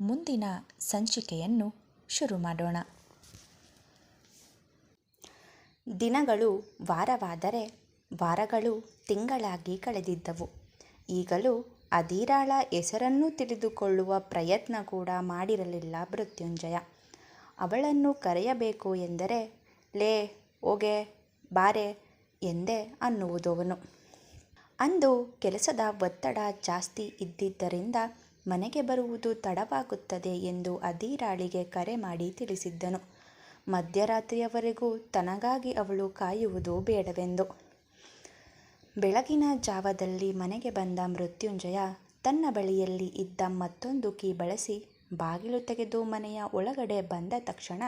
ಮುಂದಿನ ಸಂಚಿಕೆಯನ್ನು ಶುರು ಮಾಡೋಣ. ದಿನಗಳು ವಾರವಾದರೆ ವಾರಗಳು ತಿಂಗಳಾಗಿ ಕಳೆದಿದ್ದವು. ಈಗಲೂ ಅಧೀರಾಳ ಹೆಸರನ್ನು ತಿಳಿದುಕೊಳ್ಳುವ ಪ್ರಯತ್ನ ಕೂಡ ಮಾಡಿರಲಿಲ್ಲ ಮೃತ್ಯುಂಜಯ. ಅವಳನ್ನು ಕರೆಯಬೇಕು ಎಂದರೆ, ಲೇ, ಹೋಗೆ, ಬಾರೆ ಎಂದೇ ಅನ್ನುವುದವನು. ಅಂದು ಕೆಲಸದ ಒತ್ತಡ ಜಾಸ್ತಿ ಇದ್ದಿದ್ದರಿಂದ ಮನೆಗೆ ಬರುವುದು ತಡವಾಗುತ್ತದೆ ಎಂದು ಅಧೀರಾಳಿಗೆ ಕರೆ ಮಾಡಿ ತಿಳಿಸಿದ್ದನು. ಮಧ್ಯರಾತ್ರಿಯವರೆಗೂ ತನಗಾಗಿ ಅವಳು ಕಾಯುವುದು ಬೇಡವೆಂದು. ಬೆಳಗಿನ ಜಾವದಲ್ಲಿ ಮನೆಗೆ ಬಂದ ಮೃತ್ಯುಂಜಯ ತನ್ನ ಬಳಿಯಲ್ಲಿ ಇದ್ದ ಮತ್ತೊಂದು ಕೀ ಬಳಸಿ ಬಾಗಿಲು ತೆಗೆದು ಮನೆಯ ಒಳಗಡೆ ಬಂದ ತಕ್ಷಣ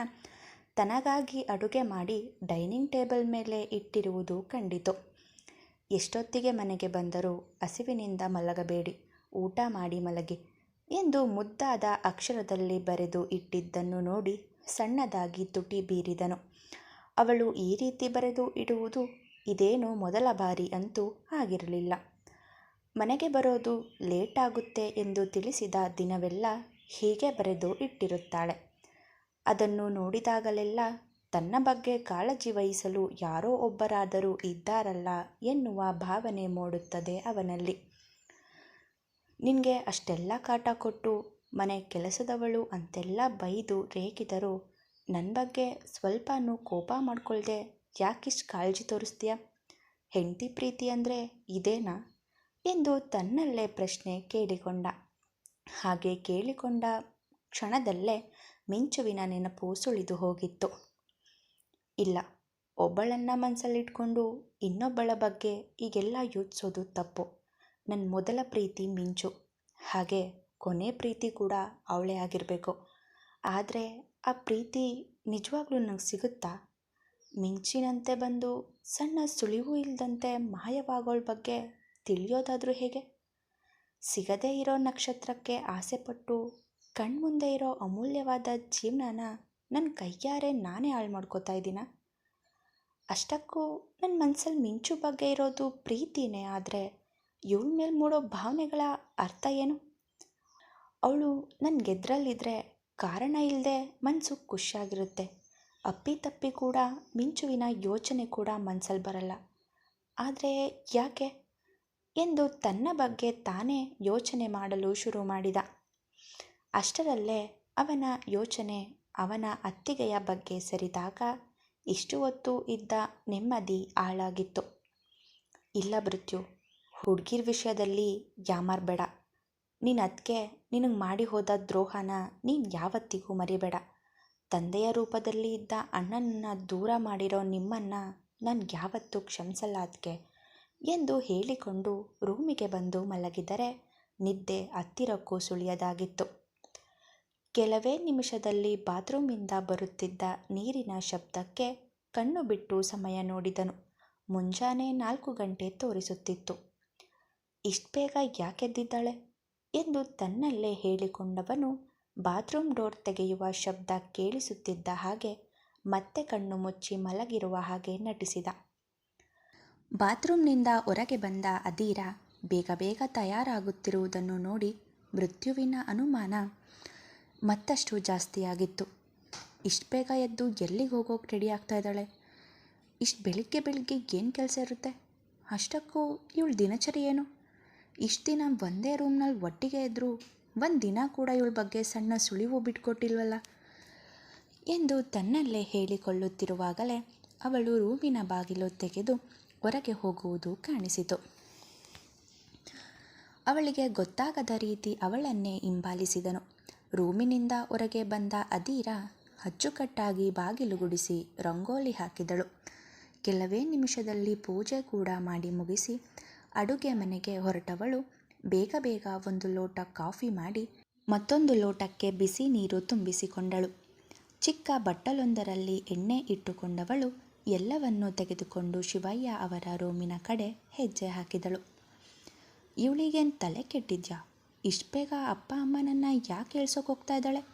ತನಗಾಗಿ ಅಡುಗೆ ಮಾಡಿ ಡೈನಿಂಗ್ ಟೇಬಲ್ ಮೇಲೆ ಇಟ್ಟಿರುವುದು ಕಂಡಿತು. ಎಷ್ಟೊತ್ತಿಗೆ ಮನೆಗೆ ಬಂದರೂ ಹಸಿವಿನಿಂದ ಮಲಗಬೇಡಿ, ಊಟ ಮಾಡಿ ಮಲಗಿ. ಎಂದು ಮುದ್ದಾದ ಅಕ್ಷರದಲ್ಲಿ ಬರೆದು ಇಟ್ಟಿದ್ದನ್ನು ನೋಡಿ ಸಣ್ಣದಾಗಿ ತುಟಿ ಬೀರಿದನು. ಅವಳು ಈ ರೀತಿ ಬರೆದು ಇಡುವುದು ಇದೇನು ಮೊದಲ ಬಾರಿ ಅಂತೂ ಆಗಿರಲಿಲ್ಲ. ಮನೆಗೆ ಬರೋದು ಲೇಟ್ ಆಗುತ್ತೆ ಎಂದು ತಿಳಿಸಿದ ದಿನವೆಲ್ಲ ಹೀಗೆ ಬರೆದು ಇಟ್ಟಿರುತ್ತಾಳೆ. ಅದನ್ನು ನೋಡಿದಾಗಲೆಲ್ಲ ತನ್ನ ಬಗ್ಗೆ ಕಾಳಜಿ ವಹಿಸಲು ಯಾರೋ ಒಬ್ಬರಾದರೂ ಇದ್ದಾರಲ್ಲ ಎನ್ನುವ ಭಾವನೆ ಮೂಡುತ್ತದೆ ಅವನಲ್ಲಿ. ನಿನಗೆ ಅಷ್ಟೆಲ್ಲ ಕಾಟ ಕೊಟ್ಟು ಮನೆ ಕೆಲಸದವಳು ಅಂತೆಲ್ಲ ಬೈದು ರೇಗಿದರೂ ನನ್ನ ಬಗ್ಗೆ ಸ್ವಲ್ಪನೂ ಕೋಪ ಮಾಡ್ಕೊಳ್ದೆ ಯಾಕಿಷ್ಟು ಕಾಳಜಿ ತೋರಿಸ್ತೀಯ? ಹೆಂಡತಿ ಪ್ರೀತಿ ಅಂದರೆ ಇದೇನಾ? ಎಂದು ತನ್ನಲ್ಲೇ ಪ್ರಶ್ನೆ ಕೇಳಿಕೊಂಡ. ಹಾಗೆ ಕೇಳಿಕೊಂಡ ಕ್ಷಣದಲ್ಲೇ ಮಿಂಚುವಿನ ನೆನಪು ಸುಳಿದು ಹೋಗಿತ್ತು. ಇಲ್ಲ, ಒಬ್ಬಳನ್ನ ಮನಸ್ಸಲ್ಲಿಟ್ಕೊಂಡು ಇನ್ನೊಬ್ಬಳ ಬಗ್ಗೆ ಈಗೆಲ್ಲ ಯೋಚಿಸೋದು ತಪ್ಪು. ನನ್ನ ಮೊದಲ ಪ್ರೀತಿ ಮಿಂಚು. ಹಾಗೆ ಕೊನೆ ಪ್ರೀತಿ ಕೂಡ ಅವಳೇ ಆಗಿರಬೇಕು. ಆದರೆ ಆ ಪ್ರೀತಿ ನಿಜವಾಗ್ಲೂ ನಂಗೆ ಸಿಗುತ್ತಾ? ಮಿಂಚಿನಂತೆ ಬಂದು ಸಣ್ಣ ಸುಳಿವು ಇಲ್ಲದಂತೆ ಮಾಯವಾಗೋಳ ಬಗ್ಗೆ ತಿಳಿಯೋದಾದರೂ ಹೇಗೆ? ಸಿಗದೇ ಇರೋ ನಕ್ಷತ್ರಕ್ಕೆ ಆಸೆಪಟ್ಟು ಕಣ್ಮುಂದೆ ಇರೋ ಅಮೂಲ್ಯವಾದ ಜೀವನನ ನನ್ನ ಕೈಯಾರೆ ನಾನೇ ಹಾಳು ಮಾಡ್ಕೋತಾ ಇದ್ದೀನ? ಅಷ್ಟಕ್ಕೂ ನನ್ನ ಮನಸ್ಸಲ್ಲಿ ಮಿಂಚು ಬಗ್ಗೆ ಇರೋದು ಪ್ರೀತಿನೇ ಆದರೆ ಇವಳ ಮೇಲೆ ಮೂಡೋ ಭಾವನೆಗಳ ಅರ್ಥ ಏನು? ಅವಳು ನನ್ನ ಗೆದ್ರಲ್ಲಿದ್ದರೆ ಕಾರಣ ಇಲ್ಲದೆ ಮನಸ್ಸು ಖುಷಿಯಾಗಿರುತ್ತೆ. ಅಪ್ಪಿತಪ್ಪಿ ಕೂಡ ಮಿಂಚುವಿನ ಯೋಚನೆ ಕೂಡ ಮನಸ್ಸಲ್ಲಿ ಬರಲ್ಲ. ಆದರೆ ಯಾಕೆ? ಎಂದು ತನ್ನ ಬಗ್ಗೆ ತಾನೇ ಯೋಚನೆ ಮಾಡಲು ಶುರು ಮಾಡಿದ. ಅಷ್ಟರಲ್ಲೇ ಅವನ ಯೋಚನೆ ಅವನ ಅತ್ತಿಗೆಯ ಬಗ್ಗೆ ಸರಿದಾಗ ಇಷ್ಟು ಹೊತ್ತು ಇದ್ದ ನೆಮ್ಮದಿ ಹಾಳಾಗಿತ್ತು. ಇಲ್ಲ ಮೃತ್ಯು ಹುಡುಗಿರ ವಿಷಯದಲ್ಲಿ ಯಾಮಾರಬೇಡ ನೀನು ಅದಕ್ಕೆ ನಿನಗೆ ಮಾಡಿ ಹೋದ ದ್ರೋಹನ ನೀನು ಯಾವತ್ತಿಗೂ ಮರಿಬೇಡ. ತಂದೆಯ ರೂಪದಲ್ಲಿ ಇದ್ದ ಅಣ್ಣನನ್ನು ದೂರ ಮಾಡಿರೋ ನಿಮ್ಮನ್ನು ನಾನು ಯಾವತ್ತೂ ಕ್ಷಮಿಸಲ್ಲ ಅದಕ್ಕೆ ಎಂದು ಹೇಳಿಕೊಂಡು ರೂಮಿಗೆ ಬಂದು ಮಲಗಿದರೆ ನಿದ್ದೆ ಹತ್ತಿರಕ್ಕೂ ಸುಳಿಯದಾಗಿತ್ತು. ಕೆಲವೇ ನಿಮಿಷದಲ್ಲಿ ಬಾತ್ರೂಮಿಂದ ಬರುತ್ತಿದ್ದ ನೀರಿನ ಶಬ್ದಕ್ಕೆ ಕಣ್ಣು ಬಿಟ್ಟು ಸಮಯ ನೋಡಿದನು. ಮುಂಜಾನೆ ನಾಲ್ಕು ಗಂಟೆ ತೋರಿಸುತ್ತಿತ್ತು. ಇಷ್ಟು ಬೇಗ ಯಾಕೆದ್ದಿದ್ದಾಳೆ ಎಂದು ತನ್ನಲ್ಲೇ ಹೇಳಿಕೊಂಡವನು ಬಾತ್ರೂಮ್ ಡೋರ್ ತೆಗೆಯುವ ಶಬ್ದ ಕೇಳಿಸುತ್ತಿದ್ದ ಹಾಗೆ ಮತ್ತೆ ಕಣ್ಣು ಮುಚ್ಚಿ ಮಲಗಿರುವ ಹಾಗೆ ನಟಿಸಿದ. ಬಾತ್ರೂಮ್ನಿಂದ ಹೊರಗೆ ಬಂದ ಅದೀರ ಬೇಗ ಬೇಗ ತಯಾರಾಗುತ್ತಿರುವುದನ್ನು ನೋಡಿ ಮೃತ್ಯುವಿನ ಅನುಮಾನ ಮತ್ತಷ್ಟು ಜಾಸ್ತಿಯಾಗಿತ್ತು. ಇಷ್ಟು ಬೇಗ ಎದ್ದು ಎಲ್ಲಿಗೆ ಹೋಗೋಕೆ ರೆಡಿ ಆಗ್ತಾ ಇದ್ದಾಳೆ? ಇಷ್ಟು ಬೆಳಿಗ್ಗೆ ಬೆಳಿಗ್ಗೆ ಏನು ಕೆಲಸ ಇರುತ್ತೆ? ಅಷ್ಟಕ್ಕೂ ಇವಳು ದಿನಚರಿ ಏನು? ಇಷ್ಟು ದಿನ ಒಂದೇ ರೂಮ್ನಲ್ಲಿ ಒಟ್ಟಿಗೆ ಇದ್ದರೂ ಒಂದು ದಿನ ಕೂಡ ಇವಳ ಬಗ್ಗೆ ಸಣ್ಣ ಸುಳಿವು ಬಿಟ್ಕೊಟ್ಟಿಲ್ವಲ್ಲ? ಎಂದು ತನ್ನಲ್ಲೇ ಹೇಳಿಕೊಳ್ಳುತ್ತಿರುವಾಗಲೇ ಅವಳು ರೂಮಿನ ಬಾಗಿಲು ತೆಗೆದು ಹೊರಗೆ ಹೋಗುವುದು ಕಾಣಿಸಿತು. ಅವಳಿಗೆ ಗೊತ್ತಾಗದ ರೀತಿ ಅವಳನ್ನೇ ಹಿಂಬಾಲಿಸಿದನು. ರೂಮಿನಿಂದ ಹೊರಗೆ ಬಂದ ಅದೀರ ಅಚ್ಚುಕಟ್ಟಾಗಿ ಬಾಗಿಲು ಗುಡಿಸಿ ರಂಗೋಲಿ ಹಾಕಿದಳು. ಕೆಲವೇ ನಿಮಿಷದಲ್ಲಿ ಪೂಜೆ ಕೂಡ ಮಾಡಿ ಮುಗಿಸಿ ಅಡುಗೆ ಮನೆಗೆ ಹೊರಟವಳು. ಬೇಗ ಬೇಗ ಒಂದು ಲೋಟ ಕಾಫಿ ಮಾಡಿ ಮತ್ತೊಂದು ಲೋಟಕ್ಕೆ ಬಿಸಿ ನೀರು ತುಂಬಿಸಿಕೊಂಡಳು. ಚಿಕ್ಕ ಬಟ್ಟಲೊಂದರಲ್ಲಿ ಎಣ್ಣೆ ಇಟ್ಟುಕೊಂಡವಳು. ಎಲ್ಲವನ್ನೂ ತೆಗೆದುಕೊಂಡು ಶಿವಯ್ಯ ಅವರ ರೂಮಿನ ಕಡೆ ಹೆಜ್ಜೆ ಹಾಕಿದಳು. ಇವಳಿಗೇನು ತಲೆ ಕೆಟ್ಟಿದ್ಯಾ? ಇಷ್ಟು ಬೇಗ ಅಪ್ಪ ಅಮ್ಮನನ್ನು ಯಾಕೆ ಹೇಳ್ಸೋಕೆ ಹೋಗ್ತಾ ಇದ್ದಾಳೆ?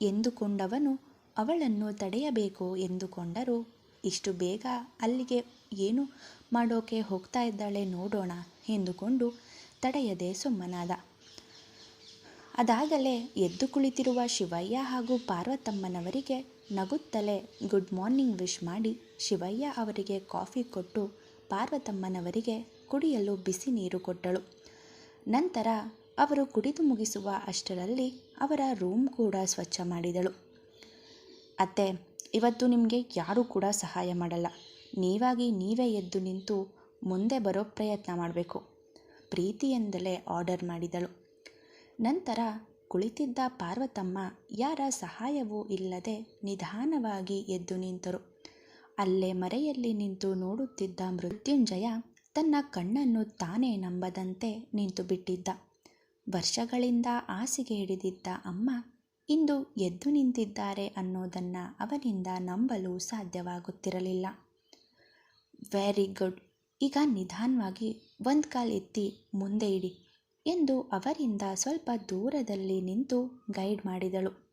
ಎಂದುಕೊಂಡವನು ಅವಳನ್ನು ತಡೆಯಬೇಕು ಎಂದುಕೊಂಡರೂ ಇಷ್ಟು ಬೇಗ ಅಲ್ಲಿಗೆ ಏನು ಮಾಡೋಕೆ ಹೋಗ್ತಾ ಇದ್ದಾಳೆ ನೋಡೋಣ ಎಂದುಕೊಂಡು ತಡೆಯದೆ ಸುಮ್ಮನಾದ. ಅದಾಗಲೇ ಎದ್ದು ಕುಳಿತಿರುವ ಶಿವಯ್ಯ ಹಾಗೂ ಪಾರ್ವತಮ್ಮನವರಿಗೆ ನಗುತ್ತಲೇ ಗುಡ್ ಮಾರ್ನಿಂಗ್ ವಿಶ್ ಮಾಡಿ ಶಿವಯ್ಯ ಅವರಿಗೆ ಕಾಫಿ ಕೊಟ್ಟು ಪಾರ್ವತಮ್ಮನವರಿಗೆ ಕುಡಿಯಲು ಬಿಸಿ ನೀರು ಕೊಟ್ಟಳು. ನಂತರ ಅವರು ಕುಡಿದು ಮುಗಿಸುವ ಅಷ್ಟರಲ್ಲಿ ಅವರ ರೂಮ್ ಕೂಡ ಸ್ವಚ್ಛ ಮಾಡಿದಳು. ಅತ್ತೆ ಇವತ್ತು ನಿಮಗೆ ಯಾರೂ ಕೂಡ ಸಹಾಯ ಮಾಡಲ್ಲ. ನೀವಾಗಿ ನೀವೇ ಎದ್ದು ನಿಂತು ಮುಂದೆ ಬರೋ ಪ್ರಯತ್ನ ಮಾಡಬೇಕು. ಪ್ರೀತಿಯಿಂದಲೇ ಆರ್ಡರ್ ಮಾಡಿದಳು. ನಂತರ ಕುಳಿತಿದ್ದ ಪಾರ್ವತಮ್ಮ ಯಾರ ಸಹಾಯವೂ ಇಲ್ಲದೆ ನಿಧಾನವಾಗಿ ಎದ್ದು ನಿಂತರು. ಅಲ್ಲೇ ಮರೆಯಲ್ಲಿ ನಿಂತು ನೋಡುತ್ತಿದ್ದ ಮೃತ್ಯುಂಜಯ ತನ್ನ ಕಣ್ಣನ್ನು ತಾನೇ ನಂಬದಂತೆ ನಿಂತು ಬಿಟ್ಟಿದ್ದ ವರ್ಷಗಳಿಂದ ಹಾಸಿಗೆ ಹಿಡಿದಿದ್ದ ಅಮ್ಮ ಇಂದು ಎದ್ದು ನಿಂತಿದ್ದಾರೆ ಅನ್ನೋದನ್ನು ಅವನಿಂದ ನಂಬಲು ಸಾಧ್ಯವಾಗುತ್ತಿರಲಿಲ್ಲ. ವೆರಿ ಗುಡ್ ಈಗ ನಿಧಾನವಾಗಿ ಒಂದು ಕಾಲು ಎತ್ತಿ ಮುಂದೆ ಇಡಿ ಎಂದು ಅವರಿಂದ ಸ್ವಲ್ಪ ದೂರದಲ್ಲಿ ನಿಂತು ಗೈಡ್ ಮಾಡಿದಳು.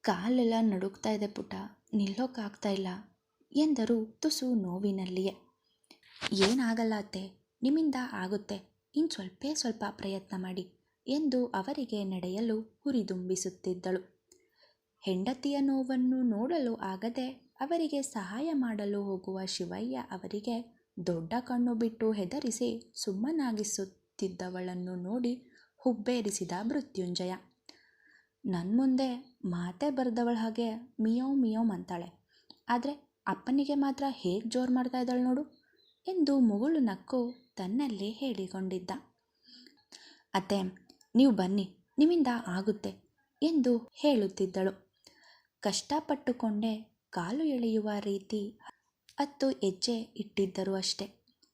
ಕಾಲೆಲ್ಲ ನಡುಗ್ತಾ ಇದೆ ಪುಟ ನಿಲ್ಲೋಕ್ಕಾಗ್ತಾ ಇಲ್ಲ ಎಂದರು ತುಸು ನೋವಿನಲ್ಲಿಯೇ. ಏನಾಗಲ್ಲ ಅತ್ತೆ. ನಿಮ್ಮಿಂದ ಆಗುತ್ತೆ. ಇನ್ನು ಸ್ವಲ್ಪೇ, ಸ್ವಲ್ಪ ಪ್ರಯತ್ನ ಮಾಡಿ. ಎಂದು ಅವರಿಗೆ ನಡೆಯಲು ಹುರಿದುಂಬಿಸುತ್ತಿದ್ದಳು. ಹೆಂಡತಿಯ ನೋವನ್ನು ನೋಡಲು ಆಗದೆ ಅವರಿಗೆ ಸಹಾಯ ಮಾಡಲು ಹೋಗುವ ಶಿವಯ್ಯ ಅವರಿಗೆ ದೊಡ್ಡ ಕಣ್ಣು ಬಿಟ್ಟು ಹೆದರಿಸಿ ಸುಮ್ಮನಾಗಿಸುತ್ತಿದ್ದವಳನ್ನು ನೋಡಿ ಹುಬ್ಬೇರಿಸಿದ ಮೃತ್ಯುಂಜಯ. ನನ್ನ ಮುಂದೆ ಮಾತೇ ಬರೆದವಳ ಹಾಗೆ ಮಿಯೋ ಮಿಯೋ ಅಂತಾಳೆ ಆದರೆ ಅಪ್ಪನಿಗೆ ಮಾತ್ರ ಹೇಗೆ ಜೋರು ಮಾಡ್ತಾ ಇದ್ದಾಳೆ ನೋಡು ಎಂದು ಮುಗುಳು ನಕ್ಕು ತನ್ನಲ್ಲಿ ಹೇಳಿಕೊಂಡಿದ್ದ. ಅತ್ತೆ ನೀವು ಬನ್ನಿ, ನಿಮ್ಮಿಂದ ಆಗುತ್ತೆ ಎಂದು ಹೇಳುತ್ತಿದ್ದಳು. ಕಷ್ಟಪಟ್ಟುಕೊಂಡೇ ಕಾಲು ಎಳೆಯುವ ರೀತಿ ಹತ್ತು ಹೆಜ್ಜೆ ಇಟ್ಟಿದ್ದರು ಅಷ್ಟೆ.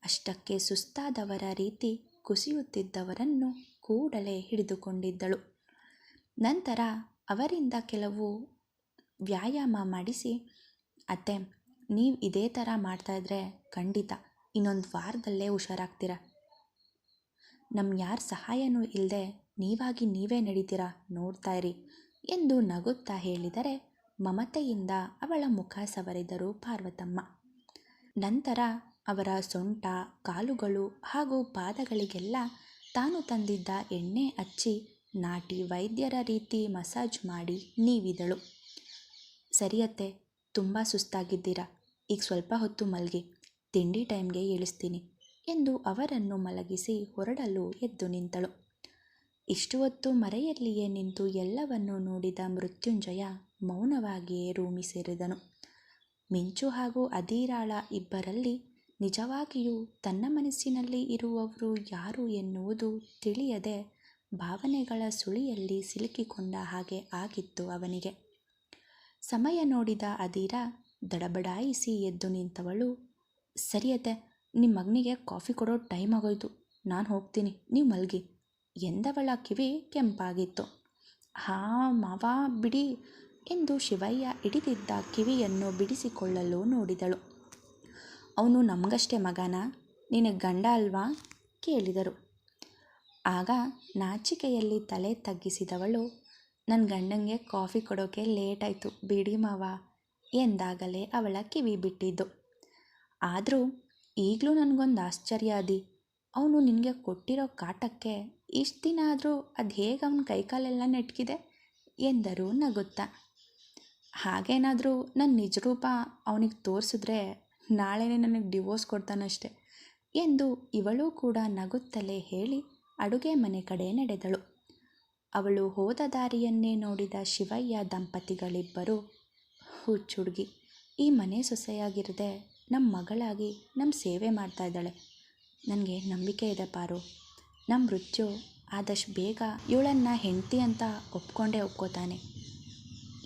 ಅಷ್ಟಕ್ಕೆ ಸುಸ್ತಾದವರ ರೀತಿ ಕುಸಿಯುತ್ತಿದ್ದವರನ್ನು ಕೂಡಲೇ ಹಿಡಿದುಕೊಂಡಿದ್ದಳು. ನಂತರ ಅವರಿಂದ ಕೆಲವು ವ್ಯಾಯಾಮ ಮಾಡಿಸಿ, ಅತ್ತೆ, ನೀವು ಇದೇ ಥರ ಮಾಡ್ತಾಯಿದ್ರೆ ಖಂಡಿತ ಇನ್ನೊಂದು ವಾರದಲ್ಲೇ ಹುಷಾರಾಗ್ತೀರ? ನಮ್ಮ ಯಾರ ಸಹಾಯನೂ ಇಲ್ಲದೆ ನೀವಾಗಿ ನೀವೇ ನಡೀತೀರಾ ನೋಡ್ತಾ ಇರಿ ಎಂದು ನಗುತ್ತಾ ಹೇಳಿದರೆ ಮಮತೆಯಿಂದ ಅವಳ ಮುಖ ಸವರಿದರು ಪಾರ್ವತಮ್ಮ. ನಂತರ ಅವರ ಸೊಂಟ, ಕಾಲುಗಳು ಹಾಗೂ ಪಾದಗಳಿಗೆಲ್ಲ ತಾನು ತಂದಿದ್ದ ಎಣ್ಣೆ ಹಚ್ಚಿ ನಾಟಿ ವೈದ್ಯರ ರೀತಿ ಮಸಾಜ್ ಮಾಡಿ ನೀವಿದಳು. ಸರಿಯತ್ತೆ ತುಂಬ ಸುಸ್ತಾಗಿದ್ದೀರಾ, ಈಗ ಸ್ವಲ್ಪ ಹೊತ್ತು ಮಲಗಿ, ತಿಂಡಿ ಟೈಮ್ಗೆ ಇಳಿಸ್ತೀನಿ ಎಂದು ಅವರನ್ನು ಮಲಗಿಸಿ ಹೊರಡಲು ಎದ್ದು ನಿಂತಳು. ಇಷ್ಟು ಹೊತ್ತು ಮರೆಯಲ್ಲಿಯೇ ನಿಂತು ಎಲ್ಲವನ್ನೂ ನೋಡಿದ ಮೃತ್ಯುಂಜಯ ಮೌನವಾಗಿಯೇ ರೂಮಿ ಸೇರಿದನು. ಮಿಂಚು ಹಾಗೂ ಅಧೀರಾಳ ಇಬ್ಬರಲ್ಲಿ ನಿಜವಾಗಿಯೂ ತನ್ನ ಮನಸ್ಸಿನಲ್ಲಿ ಇರುವವರು ಯಾರು ಎನ್ನುವುದು ತಿಳಿಯದೆ ಭಾವನೆಗಳ ಸುಳಿಯಲ್ಲಿ ಸಿಲುಕಿಕೊಂಡ ಹಾಗೆ ಆಗಿತ್ತು ಅವನಿಗೆ. ಸಮಯ ನೋಡಿದ ಅಧೀರ ದಡಬಡಾಯಿಸಿ ಎದ್ದು ನಿಂತವಳು ಸರಿಯತೆ ನಿಮ್ಮ ಮಗನಿಗೆ ಕಾಫಿ ಕೊಡೋ ಟೈಮ್ ಆಗೋಯ್ತು. ನಾನು ಹೋಗ್ತೀನಿ. ನೀವು ಮಲಗಿ. ಎಂದವಳ ಕಿವಿ ಕೆಂಪಾಗಿತ್ತು. ಹಾ, ಮಾವ, ಬಿಡಿ ಎಂದು ಶಿವಯ್ಯ ಹಿಡಿದಿದ್ದ ಕಿವಿಯನ್ನು ಬಿಡಿಸಿಕೊಳ್ಳಲು ನೋಡಿದಳು. ಅವನು ನಮಗಷ್ಟೇ ಮಗನ, ನಿನಗೆ ಗಂಡ ಅಲ್ವಾ? ಕೇಳಿದರು. ಆಗ ನಾಚಿಕೆಯಲ್ಲಿ ತಲೆ ತಗ್ಗಿಸಿದವಳು ನನ್ನ ಗಂಡಂಗೆ ಕಾಫಿ ಕೊಡೋಕೆ ಲೇಟ್ ಆಯಿತು ಬಿಡಿ ಮಾವ ಎಂದಾಗಲೇ ಅವಳ ಕಿವಿ ಬಿಟ್ಟಿದ್ದು. ಆದರೂ ಈಗಲೂ ನನಗೊಂದು ಆಶ್ಚರ್ಯ ಅದಿ. ಅವನು ನಿನಗೆ ಕೊಟ್ಟಿರೋ ಕಾಟಕ್ಕೆ ಇಷ್ಟು ದಿನ ಆದರೂ ಅದು ಹೇಗೆ ಅವನ ಕೈಕಾಲೆಲ್ಲ ನೆಟ್ಕಿದೆ? ಎಂದರು ನಗುತ್ತಾ. ಹಾಗೇನಾದರೂ ನನ್ನ ನಿಜ ರೂಪ ಅವನಿಗೆ ತೋರಿಸಿದ್ರೆ ನಾಳೆನೇ ನನಗೆ ಡಿವೋರ್ಸ್ ಕೊಡ್ತಾನಷ್ಟೆ ಎಂದು ಇವಳು ಕೂಡ ನಗುತ್ತಲೇ ಹೇಳಿ ಅಡುಗೆ ಮನೆ ಕಡೆ ನಡೆದಳು. ಅವಳು ಹೋದ ದಾರಿಯನ್ನೇ ನೋಡಿದ ಶಿವಯ್ಯ ದಂಪತಿಗಳಿಬ್ಬರು, ಹುಚ್ಚುಡುಗಿ, ಈ ಮನೆ ಸೊಸೆಯಾಗಿರದೆ ನಮ್ಮ ಮಗಳಾಗಿ ನಮ್ಮ ಸೇವೆ ಮಾಡ್ತಾ ಇದ್ದಾಳೆ. ನನಗೆ ನಂಬಿಕೆ ಇದೆ ಪಾರು. ನಮ್ಮ ಮೃತ್ಯು ಆದಷ್ಟು ಬೇಗ ಇವಳನ್ನು ಹೆಂಡತಿ ಅಂತ ಒಪ್ಕೊಂಡೇ ಒಪ್ಕೋತಾನೆ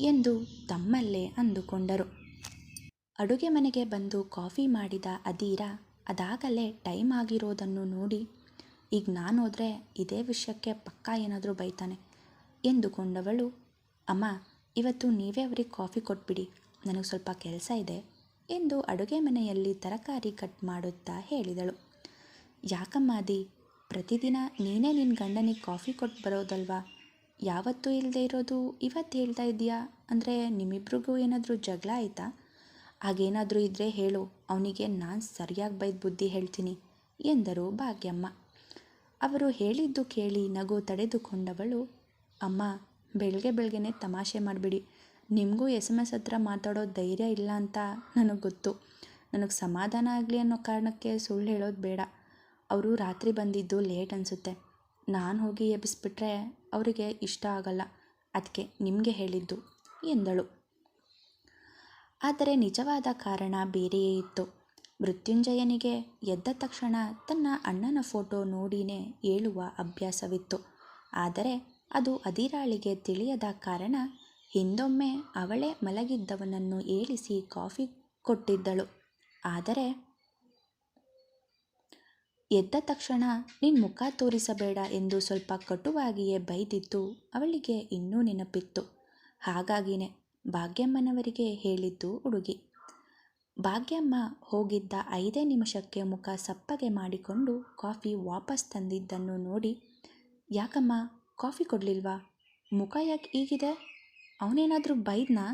ಎಂದು ತಮ್ಮಲ್ಲೇ ಅಂದುಕೊಂಡರು. ಅಡುಗೆ ಮನೆಗೆ ಬಂದು ಕಾಫಿ ಮಾಡಿದ ಅದೀರ ಅದಾಗಲೇ ಟೈಮ್ ಆಗಿರೋದನ್ನು ನೋಡಿ ಈಗ ನಾನು ಹೋದರೆ ಇದೇ ವಿಷಯಕ್ಕೆ ಪಕ್ಕ ಏನಾದರೂ ಬೈತಾನೆ ಎಂದುಕೊಂಡವಳು, ಅಮ್ಮ, ಇವತ್ತು ನೀವೇ ಅವ್ರಿಗೆ ಕಾಫಿ ಕೊಟ್ಬಿಡಿ, ನನಗೆ ಸ್ವಲ್ಪ ಕೆಲಸ ಇದೆ ಎಂದು ಅಡುಗೆ ಮನೆಯಲ್ಲಿ ತರಕಾರಿ ಕಟ್ ಮಾಡುತ್ತಾ ಹೇಳಿದಳು. ಯಾಕಮ್ಮ ಅದಿ ಪ್ರತಿದಿನ ನೀನೇ ನಿನ್ನ ಗಂಡನಿಗೆ ಕಾಫಿ ಕೊಟ್ಟು ಬರೋದಲ್ವಾ? ಯಾವತ್ತೂ ಇಲ್ಲದೆ ಇರೋದು ಇವತ್ತು ಹೇಳ್ತಾ ಇದೆಯಾ ಅಂದರೆ ನಿಮ್ಮಿಬ್ರಿಗೂ ಏನಾದರೂ ಜಗಳ ಆಯಿತಾ? ಹಾಗೇನಾದರೂ ಇದ್ದರೆ ಹೇಳು, ಅವನಿಗೆ ನಾನು ಸರಿಯಾಗಿ ಬೈದ ಬುದ್ಧಿ ಹೇಳ್ತೀನಿ, ಎಂದರು ಭಾಗ್ಯಮ್ಮ. ಅವರು ಹೇಳಿದ್ದು ಕೇಳಿ ನಗು ತಡೆದುಕೊಂಡವಳು, ಅಮ್ಮ ಬೆಳಗ್ಗೆ ಬೆಳಗ್ಗೆನೆ ತಮಾಷೆ ಮಾಡಿಬಿಡಿ. ನಿಮಗೂ ಎಸ್ ಎಂ ಎಸ್ ಹತ್ರ ಮಾತಾಡೋ ಧೈರ್ಯ ಇಲ್ಲ ಅಂತ ನನಗೆ ಗೊತ್ತು. ನನಗೆ ಸಮಾಧಾನ ಆಗಲಿ ಅನ್ನೋ ಕಾರಣಕ್ಕೆ ಸುಳ್ಳು ಹೇಳೋದು ಬೇಡ. ಅವರು ರಾತ್ರಿ ಬಂದಿದ್ದು ಲೇಟ್ ಅನಿಸುತ್ತೆ. ನಾನು ಹೋಗಿ ಎಬ್ಬಿಸ್ಬಿಟ್ರೆ ಅವರಿಗೆ ಇಷ್ಟ ಆಗಲ್ಲ. ಅದಕ್ಕೆ ನಿಮಗೆ ಹೇಳಿದ್ದು ಎಂದಳು. ಆದರೆ ನಿಜವಾದ ಕಾರಣ ಬೇರೆಯೇ ಇತ್ತು. ಮೃತ್ಯುಂಜಯನಿಗೆ ಎದ್ದ ತಕ್ಷಣ ತನ್ನ ಅಣ್ಣನ ಫೋಟೋ ನೋಡಿನೇ ಏಳುವ ಅಭ್ಯಾಸವಿತ್ತು. ಆದರೆ ಅದು ಅದಿರಾಳಿಗೆ ತಿಳಿಯದ ಕಾರಣ ಹಿಂದೊಮ್ಮೆ ಅವಳೇ ಮಲಗಿದ್ದವನನ್ನು ಏಳಿಸಿ ಕಾಫಿ ಕೊಟ್ಟಿದ್ದಳು. ಆದರೆ ಎದ್ದ ತಕ್ಷಣ ನಿನ್ನ ಮುಖ ತೋರಿಸಬೇಡ ಎಂದು ಸ್ವಲ್ಪ ಕಟುವಾಗಿಯೇ ಬೈದಿದ್ದು ಅವಳಿಗೆ ಇನ್ನೂ ನೆನಪಿತ್ತು. ಹಾಗಾಗಿನೇ ಭಾಗ್ಯಮ್ಮನವರಿಗೆ ಹೇಳಿದ್ದು ಹುಡುಗಿ ಭಾಗ್ಯಮ್ಮ ಹೋಗಿದ್ದ ಐದೇ ನಿಮಿಷಕ್ಕೆ ಮುಖ ಸಪ್ಪಗೆ ಮಾಡಿಕೊಂಡು ಕಾಫಿ ವಾಪಸ್ ತಂದಿದ್ದನ್ನು ನೋಡಿ, ಯಾಕಮ್ಮ, ಕಾಫಿ ಕೊಡಲಿಲ್ವಾ? ಮುಖ ಯಾಕೆ ಹೀಗಿದೆ? ಅವನೇನಾದರೂ ಬೈದ್ನಾ?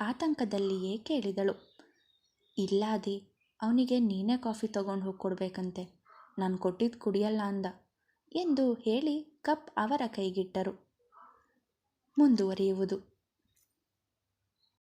ಆತಂಕದಲ್ಲಿಯೇ ಕೇಳಿದಳು. ಇಲ್ಲಾದಿ ಅವನಿಗೆ ನೀನೇ ಕಾಫಿ ತಗೊಂಡು ಹೋಗಿ ಕೊಡಬೇಕಂತೆ ನಾನು ಕೊಟ್ಟಿದ್ದು ಕುಡಿಯಲ್ಲ ಅಂದ. ಎಂದು ಹೇಳಿ ಕಪ್ ಅವರ ಕೈಗಿಟ್ಟರು. ಮುಂದುವರಿಯುವುದು.